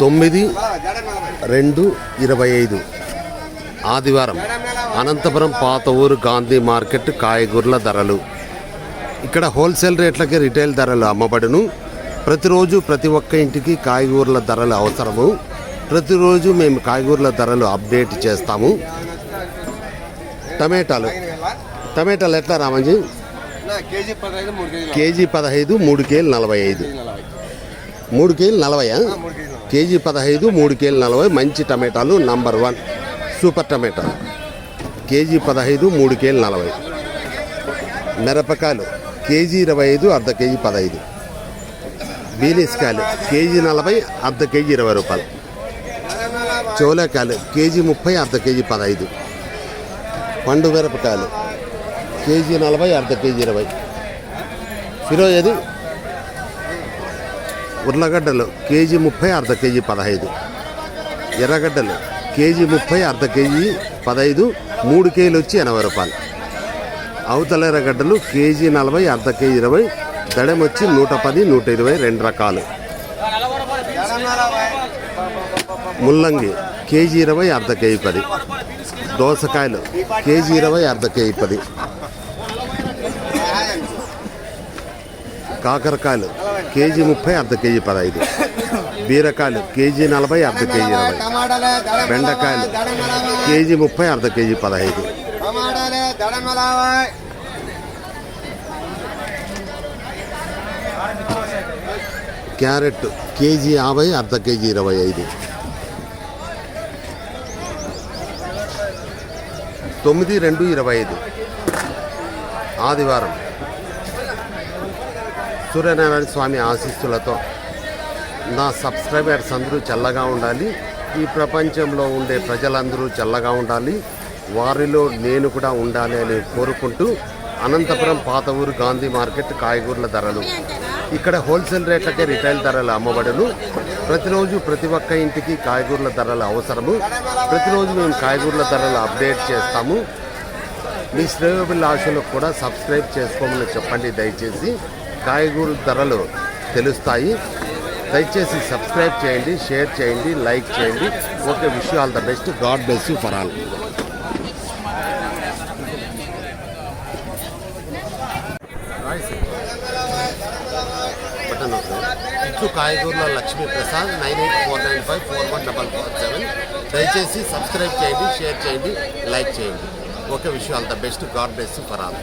తొమ్మిది రెండు ఇరవై ఐదు. ఆదివారం అనంతపురం పాత ఊరు గాంధీ మార్కెట్ కాయగూరల ధరలు. ఇక్కడ హోల్సేల్ రేట్లకి రిటైల్ ధరలు అమ్మబడును. ప్రతిరోజు ప్రతి ఒక్క ఇంటికి కాయగూరల ధరలు అవసరము. ప్రతిరోజు మేము కాయగూరల ధరలు అప్డేట్ చేస్తాము. టమాటాలు. టమాటాలు ఎట్లా రామంజీ? కేజీ పదహైదు మూడు కేజీలు కేజీ మూడు నలభై ఐదు. మూడు కేజీలు నలభైయా కేజీ పదహైదు మూడు కేలు నలభై. మంచి టమాటాలు number one. Super tomato KG పదహైదు మూడు కేలు నలభై. మిరపకాయలు కేజీ ఇరవై ఐదు అర్ధ కేజీ పదహైదు. బీనిస్కాయలు కేజీ నలభై అర్ధ కేజీ ఇరవై రూపాయలు. చోలేకాయలు కేజీ ముప్పై అర్ధ కేజీ పదహైదు. పండు మిరపకాయలు కేజీ నలభై అర్ధ కేజీ ఇరవై. ఫిరోజ్ ఏది ఉర్లగడ్డలు కేజీ ముప్పై అర్ధ కేజీ పదహైదు. ఎర్రగడ్డలు కేజీ ముప్పై అర్ధ కేజీ పదహైదు మూడు కేజీలు వచ్చి ఎనభై రూపాయలు. అవతల ఎర్రగడ్డలు కేజీ నలభై అర్ధ కేజీ ఇరవై దడం వచ్చి నూట పది నూట ఇరవై రెండు రకాలు. ముల్లంగి కేజీ ఇరవై అర్ధ కేజీ పది. దోసకాయలు కేజీ ఇరవై అర్ధ కేజీ పది. కాకరకాయలు కేజీ ముప్పై అర్ధ కేజీ పదహైదు. బీరకాయలు కేజీ నలభై అర్ధ కేజీ ఇరవై బెండకాయలు కేజీ ముప్పై అర్ధ కేజీ పదహైదు. క్యారెట్ కేజీ యాభై అర్ధ కేజీ ఇరవై ఐదు. తొమ్మిది రెండు ఇరవై ఐదు. ఆదివారం. సూర్యనారాయణ స్వామి ఆశీస్సులతో నా సబ్స్క్రైబర్స్ అందరూ చల్లగా ఉండాలి. ఈ ప్రపంచంలో ఉండే ప్రజలందరూ చల్లగా ఉండాలి. వారిలో నేను కూడా ఉండాలి అని కోరుకుంటూ అనంతపురం పాత ఊరు గాంధీ మార్కెట్ కాయగూరల ధరలు. ఇక్కడ హోల్సేల్ రేట్లకే రిటైల్ ధరలు అమ్మబడును. ప్రతిరోజు ప్రతి ఒక్క ఇంటికి కాయగూరల ధరలు అవసరము. ప్రతిరోజు మేము కాయగూరల ధరలు అప్డేట్ చేస్తాము. మీ శ్రేయోబిల్ ఆశలకు కూడా సబ్స్క్రైబ్ చేసుకోమని చెప్పండి దయచేసి. కాయగూరల ధరలు తెలుస్తాయి. దయచేసి సబ్స్క్రైబ్ చేయండి షేర్ చేయండి లైక్ చేయండి. Okay wish all the best. God bless you for all. కాయగూరులో ఇట్లు Lakshmi Prasad nine eight four nine five four one double four seven. దయచేసి సబ్స్క్రైబ్ చేయండి షేర్ చేయండి లైక్ చేయండి. Okay wish all the best. God bless you for all.